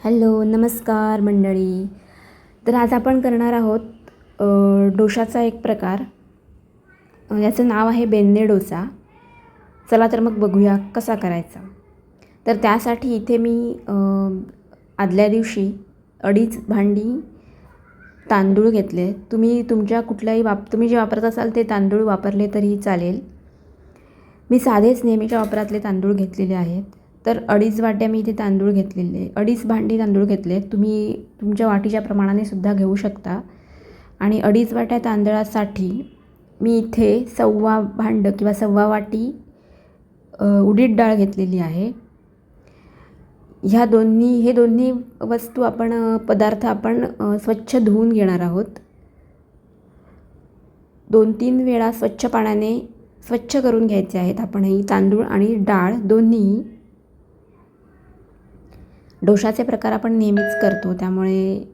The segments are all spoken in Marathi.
हॅलो नमस्कार मंडळी. तर आज आपण करणार आहोत डोशाचा एक प्रकार. याचं नाव आहे बेंदे डोसा. चला तर मग बघूया कसा करायचा. तर त्यासाठी इथे मी आदल्या दिवशी अडीच भांडी तांदूळ घेतले. तुम्ही तुमच्या कुठल्याही वाप तुम्ही जे वापरत असाल ते तांदूळ वापरले तरीही चालेल. मी साधेच नेहमीच्या वापरातले तांदूळ घेतलेले आहेत. तर अडीच वाट्या मी इथे तांदूळ घेतलेले अडीच भांडी तांदूळ घेतले तुम्ही तुमच्या वाटीच्या प्रमाणाने सुद्धा घेऊ शकता. आणि अडीच वाट्या तांदळासाठी मी इथे सव्वा भांडं किंवा सव्वा वाटी उडीद डाळ घेतलेली आहे. ह्या दोन्ही हे दोन्ही वस्तू आपण पदार्थ आपण स्वच्छ धुवून घेणार आहोत. दोन तीन वेळा स्वच्छ पाण्याने स्वच्छ करून घ्यायचे आहेत आपण ही तांदूळ आणि डाळ दोन्ही. डोशाचे प्रकार आपण नेहमीच करतो त्यामुळे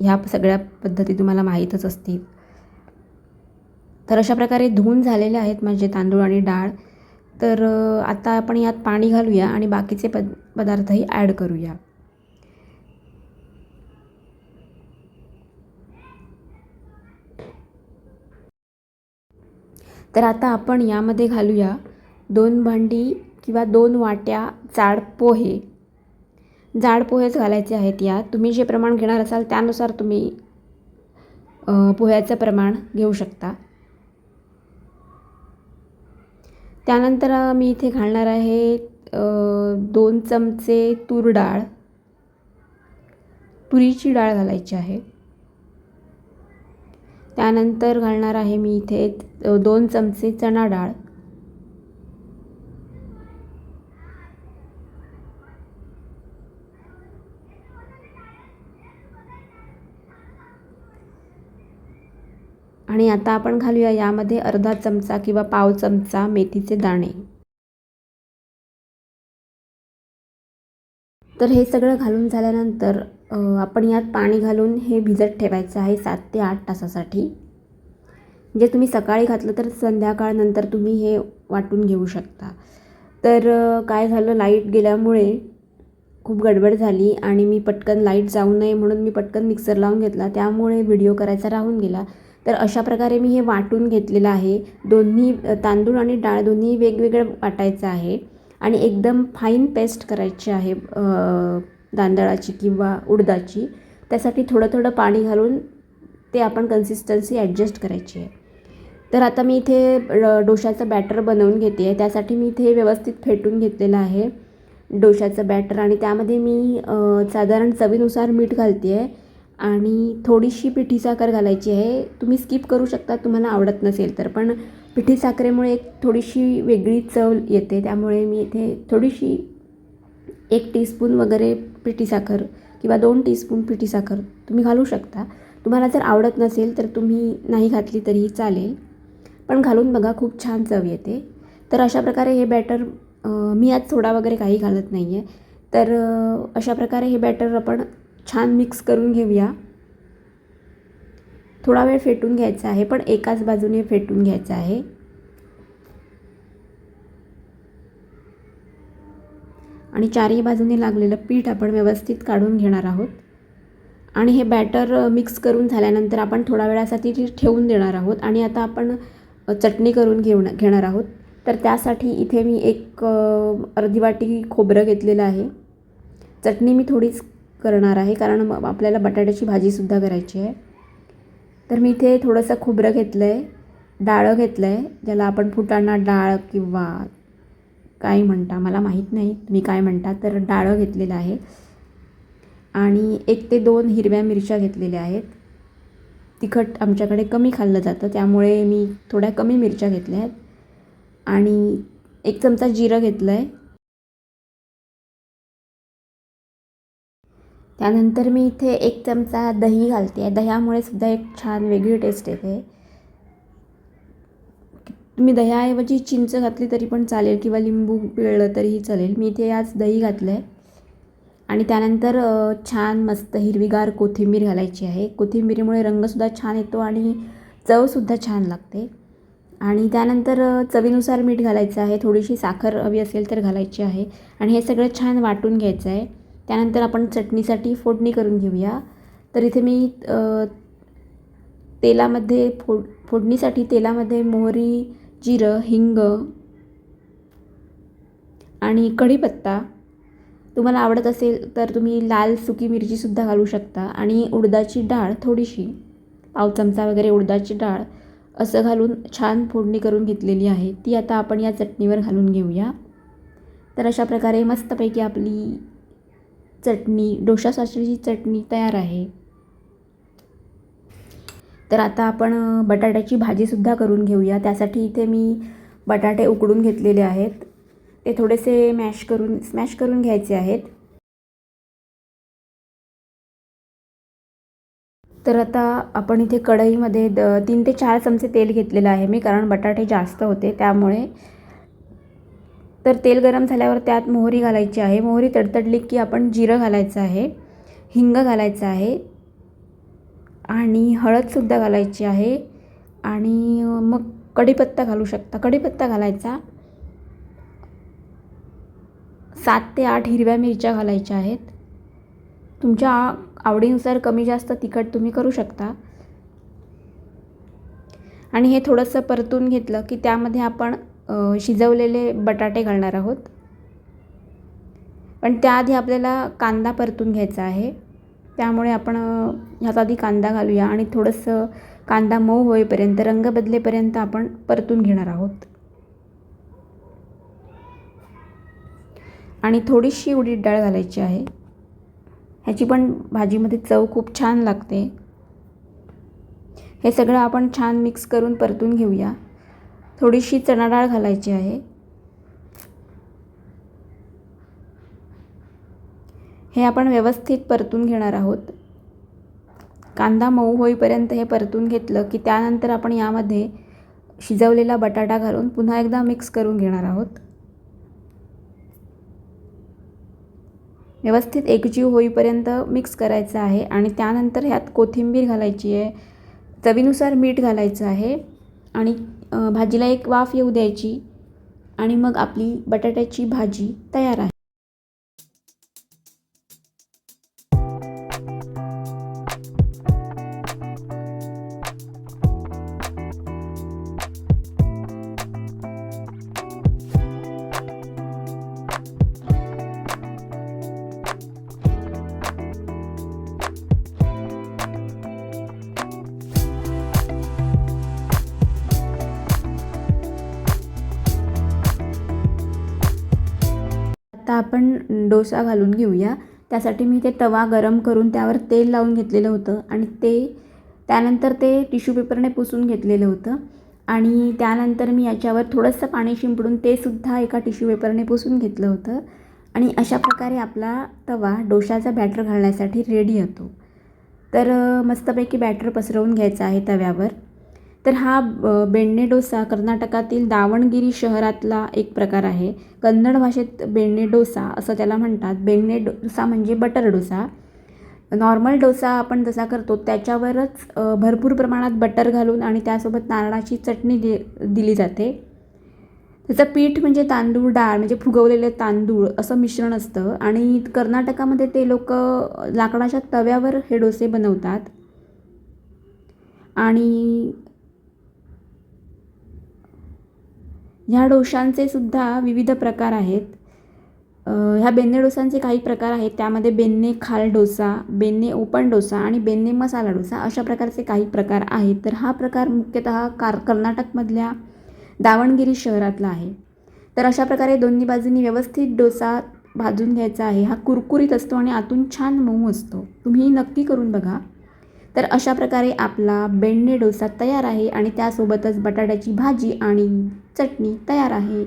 ह्या सगळ्या पद्धती तुम्हाला माहीतच असतील. तर अशा प्रकारे धुवून झालेले आहेत माझे तांदूळ आणि डाळ. तर आता आपण यात पाणी घालूया आणि बाकीचे पद पदार्थही ॲड करूया. तर आता आपण यामध्ये घालूया दोन भांडी किंवा दोन वाट्या चाड पोहे जाड पोहेच घालायचे आहेत यात. तुम्ही जे प्रमाण घेणार असाल त्यानुसार तुम्ही पोह्याचं प्रमाण घेऊ शकता. त्यानंतर मी इथे घालणार आहे दोन चमचे तूर डाळ. तुरीची डाळ घालायची आहे. त्यानंतर घालणार आहे मी इथे दोन चमचे चणा डाळ. आणि आता आपण घालूया यामध्ये अर्धा चमचा किंवा पाव चमचा मेथीचे दाणे. तर हे सगळं घालून झाल्यानंतर आपण यात पाणी घालून हे भिजत ठेवायचं आहे सात ते आठ तासासाठी. जे तुम्ही सकाळी घातलं तर संध्याकाळनंतर तुम्ही हे वाटून घेऊ शकता. तर काय झालं? लाइट गेल्यामुळे खूप गडबड झाली आणि मी पटकन लाइट जाऊ नये म्हणून मी पटकन मिक्सर लावून घेतला. त्यामुळे व्हिडिओ करायचा राहून गेला. तर अशा प्रकारे मी हे वाटून घेतलेलं आहे. दोन्ही तांदूळ आणि डाळ दोन्ही वेगवेगळं वाटायचं आहे. आणि एकदम फाईन पेस्ट करायची आहे तांदळाची किंवा उडदाची. त्यासाठी थोडं थोडं पाणी घालून ते आपण कन्सिस्टन्सी ॲडजस्ट करायची आहे. तर आता मी इथे डोशाचं बॅटर बनवून घेते. आहे त्यासाठी मी इथे व्यवस्थित फेटून घेतलेलं आहे. डोशाचं बॅटर आणि त्यामध्ये मी साधारण चवीनुसार मीठ घालते. आहे आणि थोडीशी पिठी साखर घालायची आहे. तुम्ही स्किप करू शकता तुम्हाला आवडत नसेल तर. पण पिठी साखरेमुळे एक थोडीशी वेगळी चव येते. त्यामुळे मी इथे थोडीशी एक टीस्पून वगैरे पिठी साखर किंवा दोन टीस्पून पिठी साखर तुम्ही घालू शकता. तुम्हाला जर आवडत नसेल तर तुम्ही नाही घातली तरीही चालेल. पण घालून बघा खूप छान चव येते. तर अशा प्रकारे हे बॅटर मी आज सोडा वगैरे काही घालत नाही आहे तर अशा प्रकारे हे बॅटर आपण छान मिक्स करून घेऊया. थोडा वेळ फेटून घ्यायचा आहे पण एकाच बाजूने फेटून घ्यायचं आहे. आणि चारही बाजूने लागलेलं पीठ आपण व्यवस्थित काढून घेणार आहोत. आणि हे बॅटर मिक्स करून झाल्यानंतर आपण थोडा वेळासाठी ठेवून देणार आहोत आणि आता आपण चटणी करून घेऊन घेणार आहोत. तर त्यासाठी इथे मी एक अर्धी वाटी खोबरं घेतलेलं आहे. चटणी मी थोडीच करणार आहे. कारण आपल्याला बटाट्याची भाजीसुद्धा करायची आहे. तर मी इथे थोडंसं खोबरं घेतलं आहे डाळं घेतलं आहे ज्याला आपण फुटाणा डाळ किंवा काय म्हणता मला माहीत नाही तुम्ही काय म्हणता तर डाळं घेतलेलं आहे. आणि एक ते दोन हिरव्या मिरच्या घेतलेल्या आहेत. तिखट आमच्याकडे कमी खाल्लं जातं त्यामुळे मी थोड्या कमी मिरच्या घेतल्या आहेत. आणि एक चमचा जिरं घेतलं आहे त्यानंतर मी इथे एक चमचा दही घालते. आहे दह्यामुळे सुद्धा एक छान वेगळी टेस्ट येते. तुम्ही दह्याऐवजी चिंच घातली तरी पण चालेल किंवा लिंबू पिळलं तरीही चालेल. मी इथे आज दही घातलं आहे आणि त्यानंतर छान मस्त हिरवीगार कोथिंबीर घालायची आहे. कोथिंबीरीमुळे रंगसुद्धा छान येतो आणि चवसुद्धा छान लागते. आणि त्यानंतर चवीनुसार मीठ घालायचं आहे. थोडीशी साखर हवी असेल तर घालायची आहे. आणि हे सगळं छान वाटून घ्यायचं आहे. त्यानंतर आपण चटणीसाठी फोडणी करून घेऊया. तर इथे मी तेलामध्ये फोड फोडणीसाठी तेलामध्ये मोहरी जिरं हिंग आणि कढीपत्ता. तुम्हाला आवडत असेल तर तुम्ही लाल सुकी मिरचीसुद्धा घालू शकता आणि उडदाची डाळ थोडीशी पाव चमचा वगैरे उडदाची डाळ असं घालून छान फोडणी करून घेतलेली आहे. ती आता आपण या चटणीवर घालून घेऊया. तर अशा प्रकारे मस्तपैकी आपली चटणी डोसा सासरीची चटणी तयार आहे. तर आता आपण बटाट्याची भाजीसुद्धा करून घेऊया. त्यासाठी इथे मी बटाटे उकडून घेतलेले आहेत. ते थोडेसे मॅश करून स्मॅश करून घ्यायचे आहेत. तर आता आपण इथे कढईमध्ये द तीन ते चार चमचे तेल घेतलेलं आहे मी कारण बटाटे जास्त होते. त्यामुळे तर तेल गरम झाल्यावर त्यात मोहरी घालायची आहे. मोहरी तडतडली की आपण जिरं घालायचं आहे हिंग घालायचं आहे आणि हळदसुद्धा घालायची आहे आणि मग कढीपत्ता घालू शकता. कढीपत्ता घालायचा. सात ते आठ हिरव्या मिरच्या घालायच्या आहेत. तुमच्या आवडीनुसार कमी जास्त तिखट तुम्ही करू शकता. आणि हे थोडंसं परतून घेतलं की त्यामध्ये आपण शिजवलेले बटाटे घालणार आहोत. पण त्याआधी आपल्याला कांदा परतून घ्यायचा आहे. त्यामुळे आपण ह्यात आधी कांदा घालूया आणि थोडंसं कांदा मऊ होईपर्यंत रंग बदलेपर्यंत आपण परतून घेणार आहोत. आणि थोडीशी उडीद डाळ घालायची आहे. ह्याची पण भाजीमध्ये चव खूप छान लागते. हे सगळं आपण छान मिक्स करून परतून घेऊया. थोडीशी चणा डाळ घालायची आहे. हे आपण व्यवस्थित परतून घेणार आहोत. कांदा मऊ होईपर्यंत हे परतून घेतलं की त्यानंतर आपण यामध्ये शिजवलेला बटाटा घालून पुन्हा एकदा मिक्स करून घेणार आहोत. व्यवस्थित एकजीव होईपर्यंत मिक्स करायचं आहे आणि त्यानंतर ह्यात कोथिंबीर घालायची आहे. चवीनुसार मीठ घालायचं आहे आणि भाजीला एक वाफ येऊ द्यायची आणि मग आपली बटाट्याची भाजी तयार आहे. आता आपण डोसा घालून घेऊया. त्यासाठी मी ते तवा गरम करून त्यावर तेल लावून घेतलेलं होतं आणि ते त्यानंतर ते टिश्यू पेपरने पुसून घेतलेलं होतं. आणि त्यानंतर मी याच्यावर थोडंसं पाणी शिंपडून ते सुद्धा एका टिश्यू पेपरने पुसून घेतलं होतं. आणि अशा प्रकारे आपला तवा डोशाचा बॅटर घालण्यासाठी रेडी होतो. तर मस्तपैकी बॅटर पसरवून घ्यायचा आहे तव्यावर. तर हा अ, बेण्णे डोसा कर्नाटकातील दावणगिरी शहरातला एक प्रकार आहे. कन्नड भाषेत बेण्णे डोसा असं त्याला म्हणतात. बेण्णे डोसा म्हणजे बटर डोसा नॉर्मल डोसा आपण जसा करतो त्याच्यावरच भरपूर प्रमाणात बटर घालून आणि त्यासोबत नारळाची चटणी दि दिली जाते. त्याचं पीठ म्हणजे तांदूळ डाळ म्हणजे फुगवलेले तांदूळ असं मिश्रण असतं. आणि कर्नाटकामध्ये ते लोक लाकडाच्या तव्यावर हे डोसे बनवतात. आणि ह्या डोशांचे सुद्धा विविध प्रकार आहेत. ह्या बेन्ने डोसांचे काही प्रकार आहेत. त्यामध्ये बेन्ने खाल डोसा बेन्ने ओपन डोसा आणि बेन्ने मसाला डोसा अशा प्रकारचे काही प्रकार आहेत. तर हा प्रकार मुख्यतः कार कर्नाटकमधल्या दावणगिरी शहरातला आहे. तर अशा प्रकारे दोन्ही बाजूंनी व्यवस्थित डोसा भाजून घ्यायचा आहे. हा कुरकुरीत असतो आणि आतून छान मऊ असतो. तुम्ही नक्की करून बघा. तर अशा प्रकारे आपला बेंडे डोसा तयार आहे आणि त्यासोबतच बटाट्याची भाजी आणि चटणी तयार आहे.